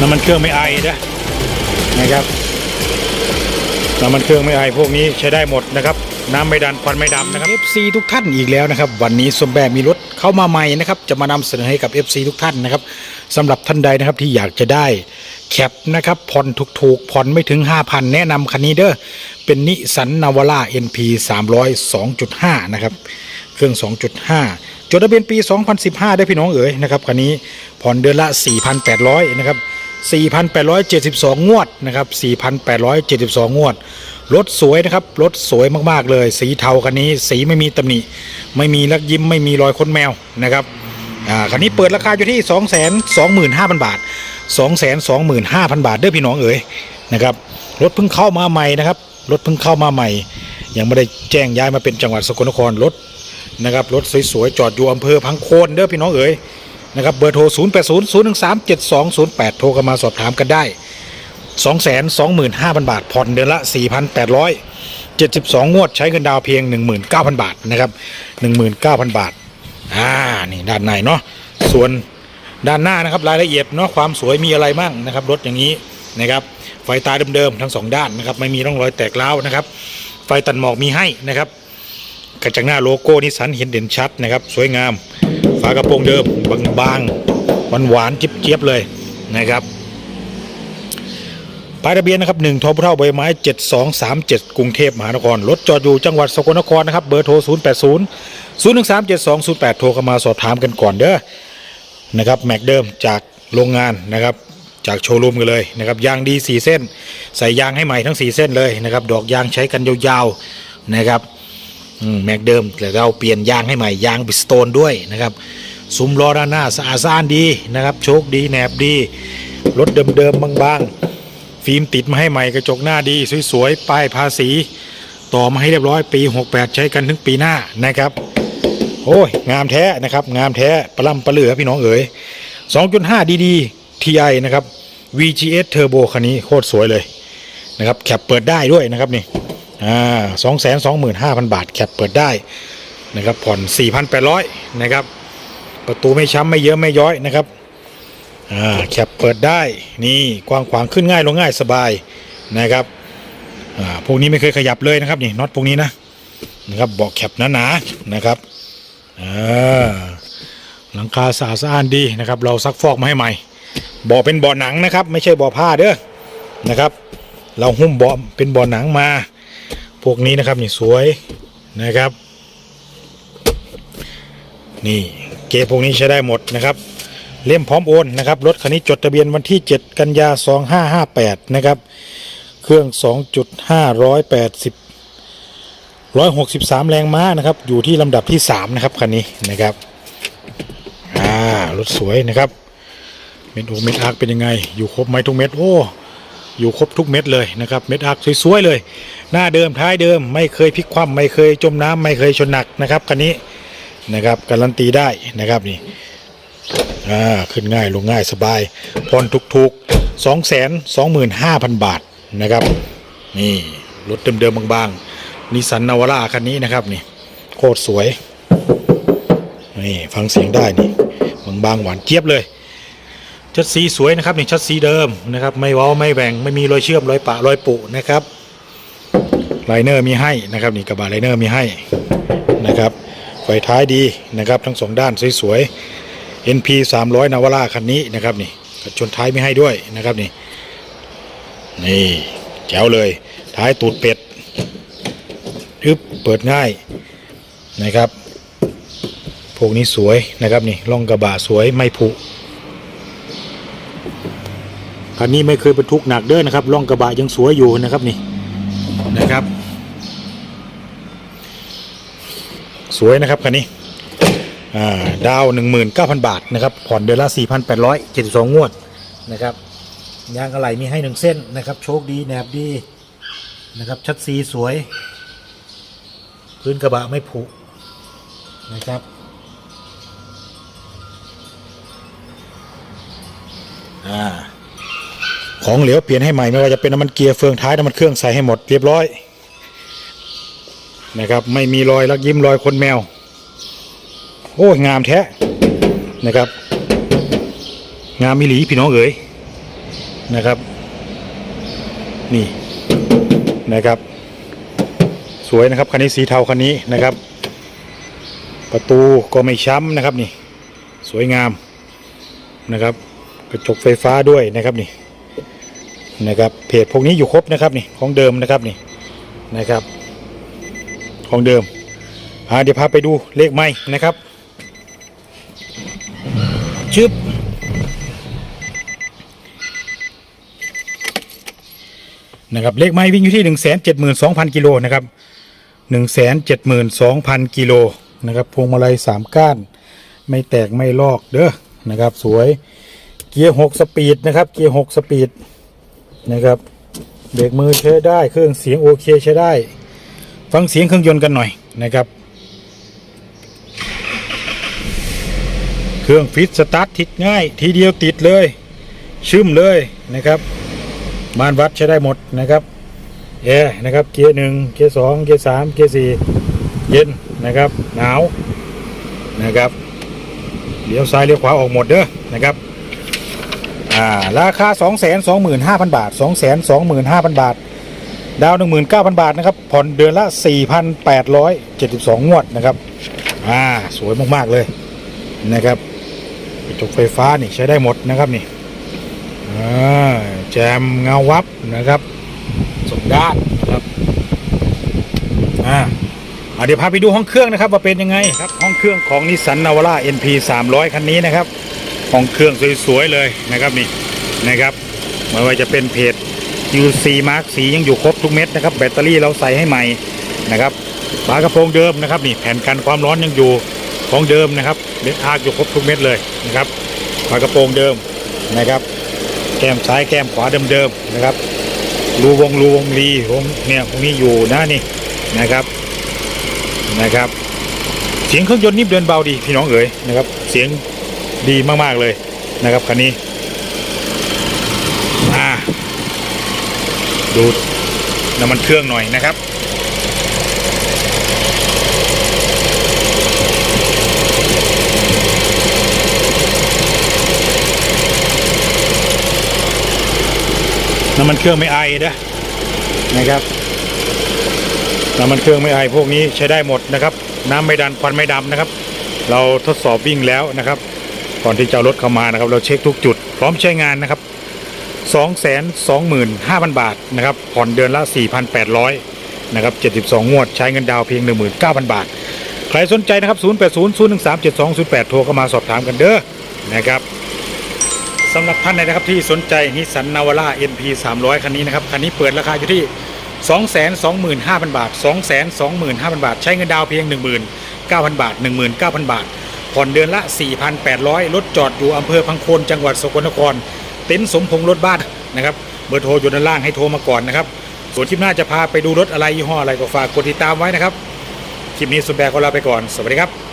น้ำมันเครื่องไม่ไอนะนะครับน้ำมันเครื่องไม่ไอพวกนี้ใช้ได้หมดนะครับ น้ำไม่ดันควันไม่ดำนะครับ FC ทุกท่านอีกแล้วนะครับ วันนี้สมแบมีรถเข้ามาใหม่นะครับจะมานำเสนอให้กับ FC ทุกท่านนะครับสำหรับท่านใดนะครับที่อยากจะได้แคปนะครับผ่อนถูกๆผ่อนไม่ถึง 5,000 แนะนำคันนี้เด้อเป็นนิสันนาวาร่า NP 300 2.5 นะครับ เครื่อง 2.5 จดทะเบียนปี 2015 ได้พี่น้องเอ๋ยนะครับคันนี้ผ่อนเดือนละ 4,800 นะครับ 4,872 งวดนะครับ 4,872 งวด รถสวยนะครับ รถสวยมากๆเลย สีเทาคันนี้ สีไม่มีตำหนิ ไม่มีลักยิ้ม ไม่มีรอยค้นแมวนะครับ อ่า คันนี้เปิดราคาอยู่ที่ 225,000 บาท 225,000 บาทเด้อพี่น้องเอ๋ยนะครับ รถเพิ่งเข้ามาใหม่นะครับ รถเพิ่งเข้ามาใหม่ ยังไม่ได้แจ้งย้ายมาเป็นจังหวัดสกลนคร รถนะครับ รถสวยๆ จอดอยู่อำเภอพังโคนเด้อพี่น้องเอ๋ย นะครับเบอร์โทร 0 8 0 0 1 3 7 2 0 8 โทรกันมาสอบถามกันได้ 225,000 บาท ผ่อนเดือนละ 4,872 งวดใช้เงินดาวเพียง 19,000 บาทนะครับ 19,000 บาท อ่า นี่ด้านในเนาะ ส่วนด้านหน้านะครับรายละเอียดเนาะความสวยมีอะไรบ้างนะครับรถอย่างนี้นะครับไฟตาเดิมๆทั้งสองด้านนะครับไม่มีร่องรอยแตกร้านะครับ ไฟตัดหมอกมีให้นะครับกระจังหน้าโลโก้นิสันเห็นเด่นชัดนะครับ สวยงามากระโปรงเดิมบางๆหวานๆเจี๊ยบๆเลยนะครับป้ายทะเบียนนะครับ1ทพเท่าใบไม้ 7237 กรุงเทพมหานคร รถจอดอยู่จังหวัดสกลนครนะครับ เบอร์โทร 080 013 7208 โทรเข้ามาสอบถามกันก่อนเด้อ นะครับ แม็กเดิมจากโรงงานนะครับ จากโชว์รูมกันเลยนะครับ ยางดี 4 เส้น ใส่ยางให้ใหม่ทั้ง 4 เส้นเลยนะครับ ดอกยางใช้กันยาวๆนะครับ แม็กเดิมแต่เราเปลี่ยนยางให้ใหม่ยางบิสโตนด้วยนะครับซุ้มล้อด้านหน้าสะอาดสะอ้านดีนะครับโชคดีแหนบดี รถเดิมๆบางๆ ฟิล์มติดมาให้ใหม่กระจกหน้าดี สวยๆ ป้ายภาษี ต่อมาให้เรียบร้อยปี 68 ใช้กันถึงปีหน้านะครับ โอ้ย งามแท้นะครับ งามแท้ปลาล่ำปลาเหลือพี่น้องเอ๋ย2.5 DD TI นะครับ VGS Turbo คันนี้โคตรสวยเลยนะครับแคปเปิดได้ด้วยนะครับนี่ อ่า225,000บาทแคปเปิดได้นะครับผ่อน4,800นะครับ ประตูไม่ช้ำไม่เยอะไม่ย้อยนะครับอ่าแคปเปิดได้นี่กว้างขวางขึ้นง่ายลงง่ายสบายนะครับอ่าพวกนี้ไม่เคยขยับเลยนะครับนี่น็อตพวกนี้นะนะครับเบาะแคปหนาๆนะครับอ่าหลังคาสะอาดสะอ้านดีนะครับ เราซักฟอกมาให้ใหม่เบาะเป็นเบาะหนังนะครับ ไม่ใช่เบาะผ้าเด้อนะครับ เราหุ้มเบาะเป็นเบาะหนังมา พวกนี้นะครับนี่สวยนะครับ นี่เกพวกนี้ใช้ได้หมดนะครับ เล่มพร้อมโอนนะครับรถคันนี้จดทะเบียนวันที่ 7 กันยา 2558 นะครับ เครื่อง 2.580 163 แรงม้านะครับ อยู่ที่ลำดับที่ 3 นะครับคันนี้นะครับอ่ารถสวยนะครับเม็ดโอเม็ดอาร์คเป็นยังไง อยู่ครบไหมทุกเม็ดโอ้อยู่ครบทุกเม็ดเลยนะครับเม็ดอาร์คสวยๆเลย หน้าเดิมท้ายเดิมไม่เคยพลิกคว่ำไม่เคยจมน้ำไม่เคยชนหนักนะครับคันนี้นะครับการันตีได้นะครับนี่อ่าขึ้นง่ายลงง่ายสบายผ่อนถูกๆสองแสนสองหมื่นห้าพันบาทนะครับนี่รถเดิมๆบางๆนิสันนาวาร่าคันนี้นะครับนี่โคตรสวยนี่ฟังเสียงได้นี่บางๆหวานเจี๊ยบเลยชัดสีสวยนะครับนี่ชัดสีเดิมนะครับไม่ว้าไม่แหว่งไม่มีรอยเชื่อมรอยปะรอยปุนะครับ ไลเนอร์มีให้นะครับนี่กระบะไลเนอร์มีให้นะครับไฟท้ายดีนะครับทั้งสองด้านสวยๆ NP 300นาวาร่าคันนี้นะครับนี่กระชนท้ายไม่ให้ด้วยนะครับนี่นี่แจ๋วเลยท้ายตูดเป็ดทึบเปิดง่ายนะครับพวกนี้สวยนะครับนี่ล่องกระบะสวยไม่ผุคันนี้ไม่เคยบรรทุกหนักเด้อนะครับล่องกระบะยังสวยอยู่นะครับนี่นะครับ สวยนะครับคันนี้อ่าดาว 19,000 บาทนะครับผ่อนเดือนละ 4,872 งวดนะครับยางอะไหล่มีให้หนึ่งเส้นนะครับ โชคดีแหนบดีนะครับชัดสีสวย พื้นกระบะไม่ผุนะครับอ่าของเหลวเปลี่ยนให้ใหม่ไม่ว่าจะเป็นน้ำมันเกียร์เฟืองท้ายน้ำมันเครื่องใส่ให้หมดเรียบร้อย นะครับ ไม่มีรอยลักยิ้มรอยคนแมว โอ้งามแท้นะครับ งามมิหลีพี่น้องเอ๋ยนะครับ นี่นะครับ สวยนะครับคันนี้สีเทาคันนี้นะครับ ประตูก็ไม่ช้ำนะครับนี่สวยงามนะครับ กระจกไฟฟ้าด้วยนะครับนี่นะครับเพจพวกนี้อยู่ครบนะครับนี่ของเดิมนะครับนี่นะครับ ของเดิมอ่าเดี๋ยวพาไปดูเลขไม้นะครับชึบนะครับเลขไม้วิ่งอยู่ที่ 1 7 2 0 0 0กิโลนะครับ1 7 2 0 0 0กิโลนะครับพวงมาลัย3ก้าน ไม่แตกไม่ลอกเด้อนะครับ สวยเกียร์6สปีดนะครับเกียร์6สปีดนะครับเบรกมือใช้ได้เครื่องเสียงโอเคใช้ได้ ฟังเสียงเครื่องยนต์กันหน่อยนะครับ เครื่องฟิตสตาร์ทติดง่าย ทีเดียวติดเลย ชึมเลยนะครับมานวัดใช้ได้หมดนะครับแอร์นะครับเกียร์หนึ่งเกียร์สองเกียร์สามเกียร์สี่เย็นนะครับหนาวนะครับเลี้ยวซ้ายเลี้ยวขวาออกหมดเด้อนะครับอ่าราคา 2 2 5 0 0 0 บาท 2 2 5 0 0 0 บาท ดาว 19,000 บาทนะครับ ผ่อนเดือนละ 4,872 งวดนะครับ อ่า สวยมาก ๆ เลยนะครับกระจกไฟฟ้านี่ใช้ได้หมดนะครับนี่อ่าแจมเงาวับนะครับสมด้านนะครับ อ่าเดี๋ยวพาไปดูห้องเครื่องนะครับว่าเป็นยังไงครับ ห้องเครื่องของนิสสันนาวาร่า NP 300 คันนี้นะครับ ห้องเครื่องสวยๆเลยนะครับนี่นะครับไม่ว่าจะเป็นเพจ UC Mark สียังอยู่ครบทุกเม็ดนะครับ แบตเตอรี่เราใส่ให้ใหม่นะครับฝากระโปรงเดิมนะครับนี่แผ่นกันความร้อนยังอยู่ของเดิมนะครับเม็ดอาร์อยู่ครบทุกเม็ดเลยนะครับฝากระโปรงเดิมนะครับ แก้มซ้ายแก้มขวาเดิมๆนะครับรูวงรูวงรีวงเนี่ยพวกนี้อยู่นะนี่นะครับนะครับเสียงเครื่องยนต์นี่เดินเบาดีพี่น้องเอ๋ยนะครับ เสียงดีมากๆเลยนะครับคันนี้อ่า ดูน้ำมันเครื่องหน่อยนะครับ น้ำมันเครื่องไม่ไอนะนะครับน้ำมันเครื่องไม่ไอพวกนี้ใช้ได้หมดนะครับ น้ำไม่ดันควันไม่ดำนะครับ เราทดสอบวิ่งแล้วนะครับ ก่อนที่จะรถเข้ามานะครับ เราเช็คทุกจุด พร้อมใช้งานนะครับ 225,000 บาทนะครับผ่อนเดือนละ 4,800นะครับ72 งวดใช้เงินดาวเพียง 19,000 บาท ใครสนใจนะครับ0800137208 โทรเข้ามาสอบถามกันเด้อนะครับสำหรับท่านใดนะครับที่สนใจนิสันนาวาร่า NP 300 คันนี้นะครับคันนี้เปิดราคาอยู่ที่ 225,000 บาท 225,000 บาท ใช้เงินดาวเพียง 19,000 บาท 19,000 บาทผ่อนเดือนละ 4,800 รถจอดอยู่อำเภอพังโคนจังหวัดสกลนคร เต็นท์สมพงษ์รถบ้านนะครับเบอร์โทรอยู่ด้านล่างให้โทรมาก่อนนะครับ ส่วนคลิปหน้าจะพาไปดูรถอะไรยี่ห้ออะไรก็ฝากกดติดตามไว้นะครับ คลิปนี้สุดแบกของเราไปก่อน สวัสดีครับ